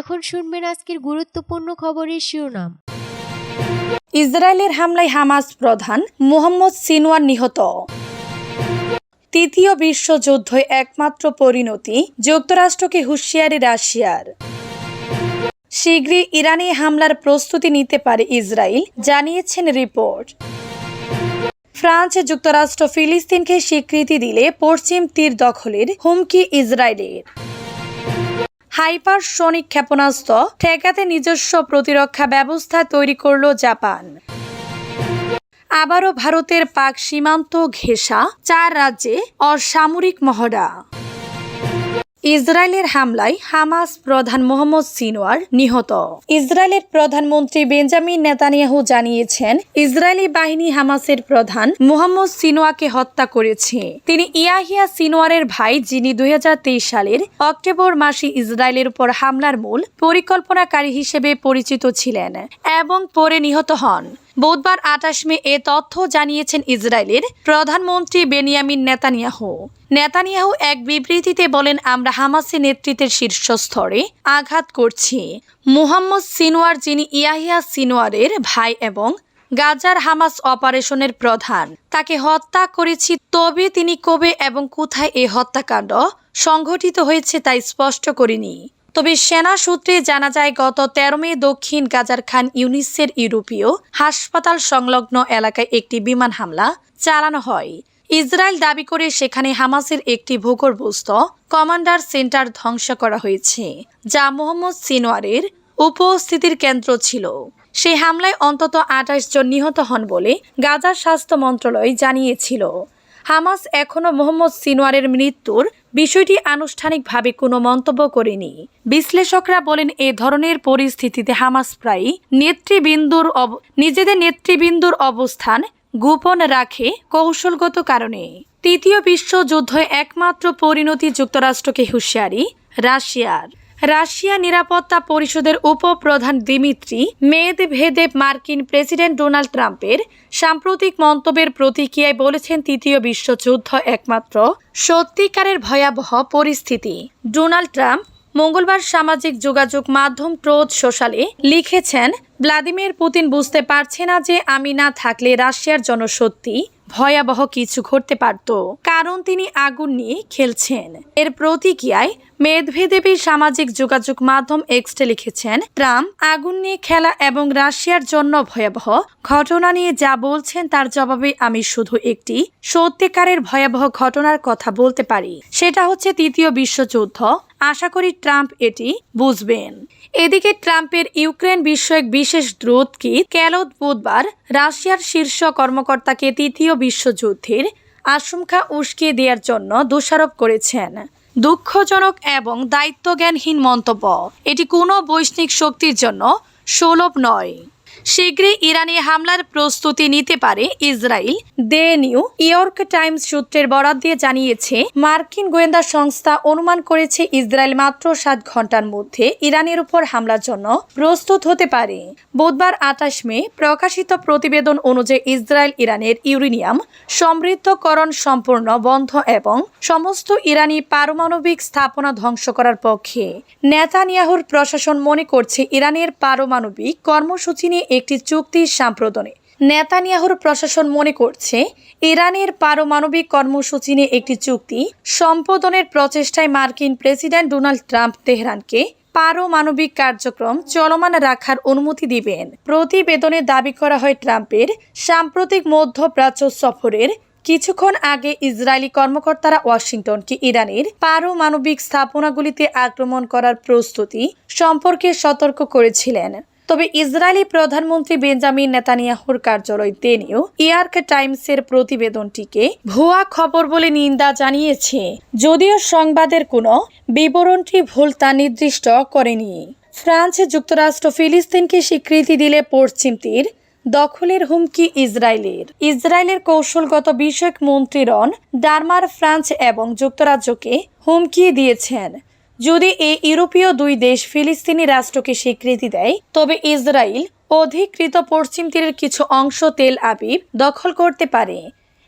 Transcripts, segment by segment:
এখন শুনবেন আজকের গুরুত্বপূর্ণ খবরের শিরোনাম। ইসরায়েলের হামলায় হামাস প্রধান মোহাম্মদ সিনওয়ার নিহত। তৃতীয় বিশ্বযুদ্ধ একমাত্র পরিণতি যুক্তরাষ্ট্রকে হুঁশিয়ারি রাশিয়ার। শীঘ্রই ইরানি হামলার প্রস্তুতি নিতে পারে ইসরায়েল, জানিয়েছেন রিপোর্ট। ফ্রান্স যুক্তরাষ্ট্র ফিলিস্তিনকে স্বীকৃতি দিলে পশ্চিম তীর দখলের হুমকি ইসরায়েলের। হাইপারসনিক ক্ষেপণাস্ত্র ঠেকাতে নিজস্ব প্রতিরক্ষা ব্যবস্থা তৈরি করল জাপান। আবারও ভারতের পাক সীমান্ত ঘেঁষা, চার রাজ্যে অসামরিক মহড়া। ইসরায়েলের হামলায় হামাস প্রধান মোহাম্মদ সিনোয়ার নিহত। ইসরায়েলের প্রধানমন্ত্রী বেঞ্জামিন নেতানিয়াহু জানিয়েছেন, ইসরায়েলি বাহিনী হামাসের প্রধান মোহাম্মদ সিনোয়াকে হত্যা করেছে। তিনি ইয়াহিয়া সিনোয়ারের ভাই, যিনি দুই হাজার তেইশ সালের অক্টোবর মাসে ইসরায়েলের উপর হামলার মূল পরিকল্পনাকারী হিসেবে পরিচিত ছিলেন এবং পরে নিহত হন। বুধবার আঠাশ মে এ তথ্য জানিয়েছেন ইসরায়েলের প্রধানমন্ত্রী বেনিয়ামিন নেতানিয়াহু। নেতানিয়াহু এক বিবৃতিতে বলেন, আমরা হামাসের নেতৃত্বের শীর্ষস্তরে আঘাত করছি। মুহাম্মদ সিনোয়ার যিনি ইয়াহিয়া সিনোয়ারের ভাই এবং গাজার হামাস অপারেশনের প্রধান, তাকে হত্যা করেছি, তবে তিনি কবে এবং কোথায় এ হত্যাকাণ্ড সংঘটিত হয়েছে তা স্পষ্ট করেনি। তবে সেনা সূত্রে জানা যায়, গত তেরো মে দক্ষিণ গাজার খান ইউনিসের ইউরোপীয় হাসপাতাল সংলগ্ন এলাকায় একটি বিমান হামলা চালানো হয়। ইসরায়েল দাবি করে সেখানে হামাসের একটি ভূগর্ভস্থ কমান্ডার সেন্টার ধ্বংস করা হয়েছে, যা মোহাম্মদ সিনোয়ারের উপস্থিতির কেন্দ্র ছিল। সেই হামলায় অন্তত আঠাশ জন নিহত হন বলে গাজার স্বাস্থ্য মন্ত্রণালয় জানিয়েছিল। হামাস এখনও মোহাম্মদ সিনোয়ারের মৃত্যুর বিষয়টি আনুষ্ঠানিকভাবে কোনো মন্তব্য করেনি। বিশ্লেষকরা বলেন, এ ধরনের পরিস্থিতিতে হামাস প্রায়ই নেতৃবৃন্দুর নিজেদের নেতৃবৃন্দুর অবস্থান গোপন রাখে কৌশলগত কারণে। তৃতীয় বিশ্বযুদ্ধ একমাত্র পরিণতি যুক্তরাষ্ট্রকে হুঁশিয়ারি, রাশিয়ার। রাশিয়া নিরাপত্তা পরিষদের উপপ্রধান দিমিত্রি মেদ মেদভেদেব মার্কিন প্রেসিডেন্ট ডোনাল্ড ট্রাম্পের সাম্প্রতিক মন্তব্যের প্রতিক্রিয়ায় বলেছেন তৃতীয় বিশ্বযুদ্ধ একমাত্র সত্যিকারের ভয়াবহ পরিস্থিতি। ডোনাল্ড ট্রাম্প মঙ্গলবার সামাজিক যোগাযোগ মাধ্যম ট্রোথ সোশ্যালে লিখেছেন, ভ্লাদিমির পুতিন বুঝতে পারছে না যে আমি না থাকলে রাশিয়ার জন্য সত্যি ভয়াবহ কিছু ঘটতে পারত। কারণ তিনি আগুন নিয়ে খেলছেন। এর প্রতিক্রিয়ায় মেদভেদেবী সামাজিক যোগাযোগ মাধ্যম এক্সটে লিখেছেন, ট্রাম্প আগুন নিয়ে খেলা এবং রাশিয়ার জন্য ভয়াবহ ঘটনা নিয়ে যা বলছেন তার জবাবে আমি শুধু একটি সত্যিকারের ভয়াবহ ঘটনার কথা বলতে পারি। সেটা হচ্ছে তৃতীয় বিশ্বযুদ্ধ আশা করি ট্রাম্প এটি বুঝবেন। এদিকে ট্রাম্পের ইউক্রেন বিষয়ক বিশেষ দ্রুত কি? ক্যালোদ বুধবার রাশিয়ার শীর্ষ কর্মকর্তাকে তৃতীয় বিশ্বযুদ্ধের আশঙ্কা উস্কিয়ে দেওয়ার জন্য দোষারোপ করেছেন। দুঃখজনক এবং দায়িত্বজ্ঞানহীন মন্তব্য। এটি কোনো বৈশ্বিক শক্তির জন্য সুলভ নয়। শীঘ্রই ইরানে হামলার প্রস্তুতি নিতে পারে Israel. The New, York Times সূত্রের বরাদ দিয়ে জানিয়েছে, মার্কিন গোয়েন্দা সংস্থা অনুমান করেছে ইসরায়েল মাত্র সাত ঘণ্টার মধ্যে ইরানের উপর হামলার জন্য প্রস্তুত হতে পারে। বুধবার আঠাশ মে প্রকাশিত প্রতিবেদন অনুযায়ী ইসরায়েল ইরানের ইউরেনিয়াম সমৃদ্ধকরণ সম্পূর্ণ বন্ধ এবং সমস্ত ইরানি পারমাণবিক স্থাপনা ধ্বংস করার পক্ষে। নেতানিয়াহুর প্রশাসন মনে করছে ইরানের পারমাণবিক কর্মসূচি নিয়ে একটি চুক্তি সাম্প্রদনে নেতানিয়াহুর প্রশাসন মনে করছে, ইরানের পারমাণবিক কর্মসূচি নিয়ে একটি চুক্তি সম্পাদনের প্রচেষ্টায় মার্কিন প্রেসিডেন্ট ডোনাল্ড ট্রাম্প তেহরানকে পারমাণবিক কার্যক্রম চলমান রাখার অনুমতি দিবেন। প্রতিবেদনে দাবি করা হয়, ট্রাম্পের সাম্প্রতিক মধ্যপ্রাচ্য সফরের কিছুক্ষণ আগে ইসরায়েলি কর্মকর্তারা ওয়াশিংটনকে ইরানের পারমাণবিক স্থাপনাগুলিতে আক্রমণ করার প্রস্তুতি সম্পর্কে সতর্ক করেছিলেন। তবে ইসরায়েলি প্রধানমন্ত্রী বেঞ্জামিন নেতানিয়াহুর কার্যালয় দেনিও ইয়ার্ক টাইমসের প্রতিবেদনটিকে ভুয়া খবর বলে নিন্দা জানিয়েছে। যদিও সংবাদের কোনো বিবরণটি ভুল তা নির্দিষ্ট করেনি। ফ্রান্স যুক্তরাষ্ট্র ফিলিস্তিনকে স্বীকৃতি দিলে পশ্চিম তীর, দখলের হুমকি ইসরায়েলের। ইসরায়েলের কৌশলগত বিষয়ক মন্ত্রী রন ডারমার ফ্রান্স এবং যুক্তরাজ্যকে হুমকি দিয়েছেন। যদি এই ইউরোপীয় দুই দেশ ফিলিস্তিনি রাষ্ট্রকে স্বীকৃতি দেয়, তবে ইসরায়েল অধিকৃত পশ্চিম তীরের কিছু অংশ তেল আবিব দখল করতে পারে।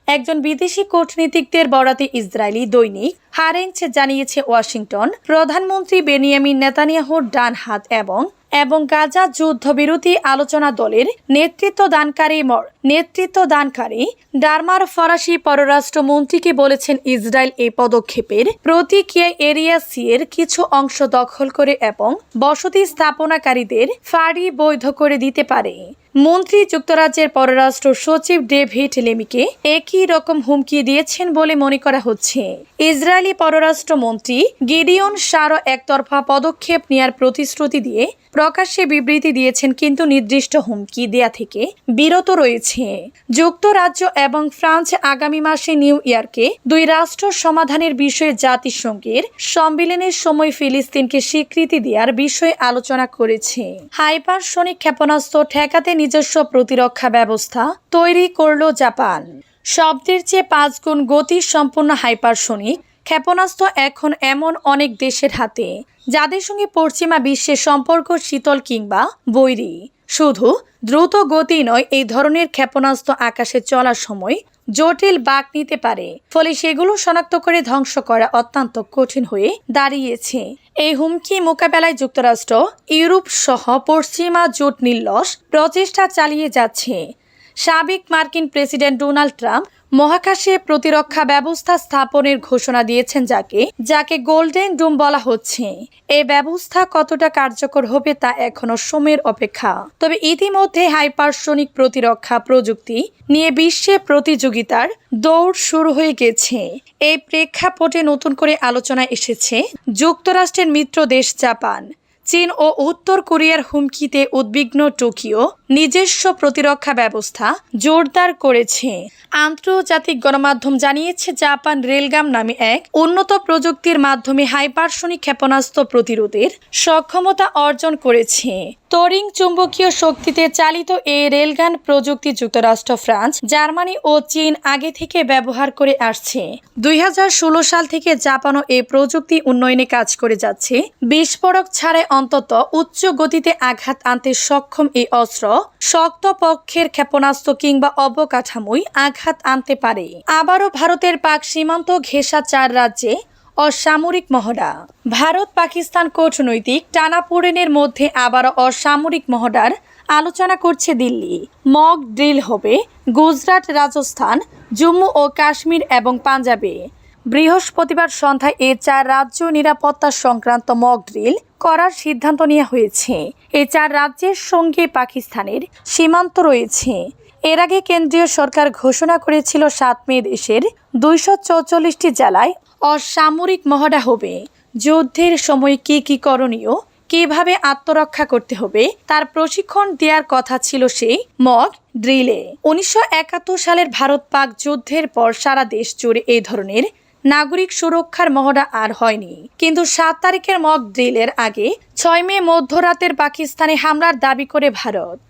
একজন বিদেশি কূটনীতিকদের বরাতে ইসরায়েলি দৈনিক হারেঞ্চ জানিয়েছে ওয়াশিংটন, প্রধানমন্ত্রী বেনিয়ামিন নেতানিয়াহুর ডান হাত এবং এবং গাজা যুদ্ধবিরতি আলোচনা দলের নেতৃত্ব দানকারী মর নেতৃত্ব দানকারী ডারমার ফরাসি পররাষ্ট্রমন্ত্রীকে বলেছেন ইসরায়েল এই পদক্ষেপের প্রতিক্রিয়া এরিয়া সি এর কিছু অংশ দখল করে এবং বসতি স্থাপনাকারীদের ফাঁড়ি বৈধ করে দিতে পারে। মন্ত্রী যুক্তরাজ্যের পররাষ্ট্র সচিব ডেভিড লেমিকে একই রকম হুমকি দিয়েছেন বলে মনে করা হচ্ছে। ইসরায়েলি পররাষ্ট্রমন্ত্রী গিডিয়ন সারো একতরফা পদক্ষেপ নেওয়ার প্রতিশ্রুতি দিয়ে প্রকাশ্যে বিবৃতি দিয়েছেন কিন্তু নির্দিষ্ট হুমকি দেয়া থেকে বিরত রয়েছে। যুক্তরাজ্য এবং ফ্রান্স আগামী মাসে নিউ ইয়র্কে দুই রাষ্ট্র সমাধানের বিষয়ে জাতিসংঘের সম্মেলনের সময় ফিলিস্তিনকে স্বীকৃতি দেওয়ার বিষয়ে আলোচনা করেছে। হাইপারসনিক ক্ষেপণাস্ত্র ঠেকাতে নিজস্ব প্রতিরক্ষা ব্যবস্থা তৈরি করল জাপান। শব্দের চেয়ে পাঁচ গুণ গতি সম্পূর্ণ হাইপারসনিক ক্ষেপণাস্ত্র এখন এমন অনেক দেশের হাতে, যাদের সঙ্গে পশ্চিমা বিশ্বের সম্পর্ক শীতল কিংবা বৈরী। শুধু দ্রুত গতি নয়, এই ধরনের ক্ষেপণাস্ত্র আকাশে চলার সময় জটিল বাঁক নিতে পারে, ফলে সেগুলো শনাক্ত করে ধ্বংস করা অত্যন্ত কঠিন হয়ে দাঁড়িয়েছে। এই হুমকি মোকাবেলায় যুক্তরাষ্ট্র, ইউরোপ সহ পশ্চিমা জোট নির্লস প্রচেষ্টা চালিয়ে যাচ্ছে। সাবেক মার্কিন প্রেসিডেন্ট ডোনাল্ড ট্রাম্প মহাকাশে প্রতিরক্ষা ব্যবস্থা স্থাপনের ঘোষণা দিয়েছেন যাকে যাকে গোল্ডেন ডোম বলা হচ্ছে। এই ব্যবস্থা কতটা কার্যকর হবে তা এখনও সময়ের অপেক্ষা। তবে ইতিমধ্যে হাইপারসনিক প্রতিরক্ষা প্রযুক্তি নিয়ে বিশ্বে প্রতিযোগিতার দৌড় শুরু হয়ে গেছে। এই প্রেক্ষাপটে নতুন করে আলোচনায় এসেছে যুক্তরাষ্ট্রের মিত্র দেশ জাপান। চীন ও উত্তর কোরিয়ার হুমকিতে উদ্বিগ্ন টোকিও নিজস্ব প্রতিরক্ষা ব্যবস্থা জোরদার করেছে। আন্তর্জাতিক গণমাধ্যম জানিয়েছে, জাপান রেলগাম নামে এক উন্নত প্রযুক্তির মাধ্যমে হাইপারসনিক ক্ষেপণাস্ত্র প্রতিরোধের সক্ষমতা অর্জন করেছে। তরিং চুম্বকীয় শক্তিতে চালিত এই রেলগান প্রযুক্তি যুক্তরাষ্ট্র, ফ্রান্স, জার্মানি ও চীন আগে থেকে ব্যবহার করে আসছে। দুই হাজার ষোলো সাল থেকে জাপানও এই প্রযুক্তি উন্নয়নে কাজ করে যাচ্ছে। বিস্ফোরক ছাড়াই অন্তত উচ্চ গতিতে আঘাত আনতে সক্ষম এই অস্ত্র শক্ত পক্ষের ক্ষেপণাস্ত্র কিংবা অবকাঠামোই আঘাত আনতে পারে। আবারও ভারতের পাক সীমান্ত ঘেঁষা চার রাজ্যে অসামরিক মহড়া। ভারত পাকিস্তান কূটনৈতিক টানাপোড়েনের মধ্যে আবারও অসামরিক মহড়ার আলোচনা করছে দিল্লি। মক ড্রিল হবে গুজরাট রাজস্থান, জম্মু ও কাশ্মীর এবং পাঞ্জাবে। বৃহস্পতিবার সন্ধ্যায় এ চার রাজ্য নিরাপত্তা সংক্রান্ত মক ড্রিল করার সিদ্ধান্ত নেওয়া হয়েছে। এ চার রাজ্যের সঙ্গে পাকিস্তানের সীমান্ত রয়েছে। এর আগে কেন্দ্রীয় সরকার ঘোষণা করেছিল, সাত মে দেশের দুইশো চৌচল্লিশটি জেলায় অসামরিক মহড়া হবে। যুদ্ধের সময় কি কি করণীয়, কীভাবে আত্মরক্ষা করতে হবে, তার প্রশিক্ষণ দেওয়ার কথা ছিল সেই মক ড্রিলে। উনিশশো একাত্তর সালের ভারত পাক যুদ্ধের পর সারা দেশ জুড়ে এই ধরনের নাগরিক সুরক্ষার মহড়া আর হয়নি। কিন্তু সাত তারিখের মক ড্রিলের আগে ছয় মে মধ্যরাতের পাকিস্তানে হামলার দাবি করে ভারত।